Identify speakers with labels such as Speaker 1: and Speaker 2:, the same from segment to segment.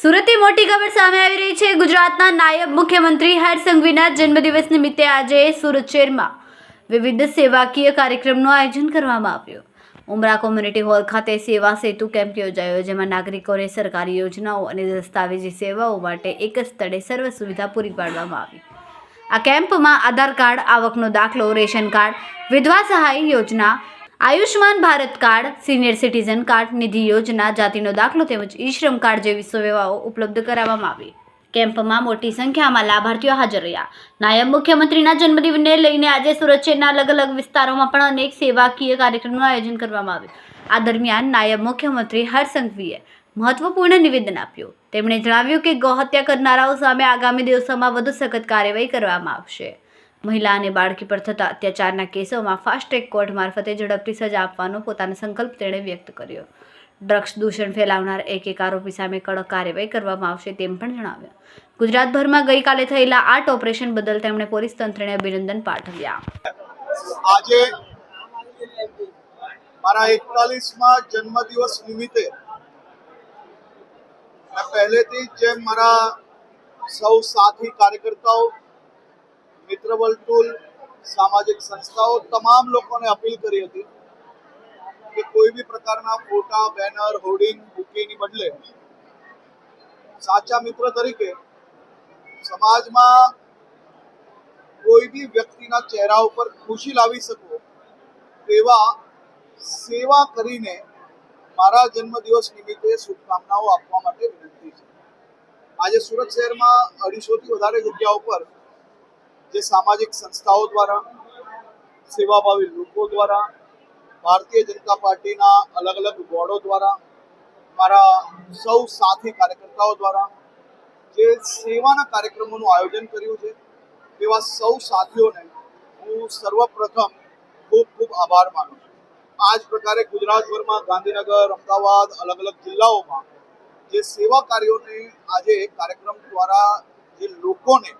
Speaker 1: સુરતની મોટી ખબર સામે આવી રહી છે. ગુજરાતના નાયબ મુખ્યમંત્રી હર્ષ સંઘવીના જન્મદિવસ નિમિત્તે આજે સુરત શહેરમાં વિવિધ સેવાકીય કાર્યક્રમનું આયોજન કરવામાં આવ્યું. ઉમરા કોમ્યુનિટી હોલ ખાતે સેવા સેતુ કેમ્પ યોજાયો, જેમાં નાગરિકોને સરકારી યોજનાઓ અને દસ્તાવેજી સેવાઓ માટે એક જ સ્થળે સર્વ સુવિધા પૂરી પાડવામાં આવી. આ કેમ્પમાં આધાર કાર્ડ, આવકનો દાખલો, રેશન કાર્ડ, વિધવા સહાય યોજના Ayushman Bharat card, senior citizen card, નિધિ યોજના, જાતિનો દાખલો તેમજ ઈ શ્રમ કાર્ડ જેવી સેવાઓ ઉપલબ્ધ કરાવવામાં આવી. કેમ્પમાં મોટી સંખ્યામાં લાભાર્થીઓ હાજર રહ્યા. નાયબ મુખ્યમંત્રીના જન્મદિવસને લઈને આજે સુરત શહેરના અલગ અલગ વિસ્તારોમાં પણ અનેક સેવાકીય કાર્યક્રમનું આયોજન કરવામાં આવ્યું. આ દરમિયાન નાયબ મુખ્યમંત્રી હરસંઘવીએ સંઘવીએ મહત્વપૂર્ણ નિવેદન આપ્યું. તેમણે જણાવ્યું કે ગૌહત્યા કરનારાઓ સામે આગામી દિવસોમાં વધુ સખત કાર્યવાહી કરવામાં આવશે. મહિલા અને બાળકી પર થતા અત્યાચારના કેસોમાં ફાસ્ટ કોર્ટ મારફતે ઝડપથી સજા આપવાનો પોતાનો સંકલ્પ તેણે વ્યક્ત કર્યો. ડ્રગ્સ દૂષણ ફેલાવનાર એક એક આરોપી સામે કડક કાર્યવાહી કરવામાં આવશે તેમ પણ જણાવ્યું. ગુજરાતભરમાં ગઈકાલે થયેલા આર્ટ ઓપરેશન બદલ તેમણે પોલીસ તંત્રને અભિનંદન પાઠવ્યા.
Speaker 2: આજે મારા એકતાલીસમાં જન્મદિવસ નિમિત્તે પહેલેથી જેમ મારા સૌ સાથી કાર્યકર્તાઓ મિત્ર વર્તુળ, સામાજિક સંસ્થાઓ તમામ લોકોને અપીલ કરી હતી કે કોઈ બી પ્રકારના ફોટા, બેનર, હોર્ડિંગ, બુકેની બદલે સાચા મિત્ર તરીકે સમાજમાં કોઈ બી વ્યક્તિના ચહેરા ઉપર ખુશી લાવી શકો તેવા સેવા કરીને મારા જન્મદિવસ નિમિત્તે શુભકામનાઓ આપવા માટે વિનંતી છે. આજે સુરત શહેરમાં અઢીસોથી વધારે જગ્યાઓ પર જે સામાજિક સંસ્થાઓ દ્વારા, સેવાભાવી લોકો દ્વારા, ભારતીય જનતા પાર્ટીના અલગ અલગ બોર્ડો દ્વારા, મારા સૌ સાથી કાર્યકર્તાઓ દ્વારા જે સેવાના કાર્યક્રમોનું આયોજન કર્યું છે તેવા સૌ સાથીઓને હું સર્વપ્રથમ ખૂબ ખૂબ આભાર માનું છું. આ જ પ્રકારે ગુજરાતભરમાં ગાંધીનગર, અમદાવાદ, અલગ અલગ જિલ્લાઓમાં જે સેવા કાર્યોને આજે કાર્યક્રમ દ્વારા જે લોકોને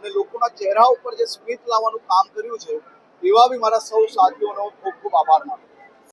Speaker 2: અને લોકોના ચહેરા ઉપર જે સ્મિત લાવવાનું કામ કર્યું છે, એવા બી મારા સૌ સાથીઓનો ખૂબ ખૂબ આભાર માનું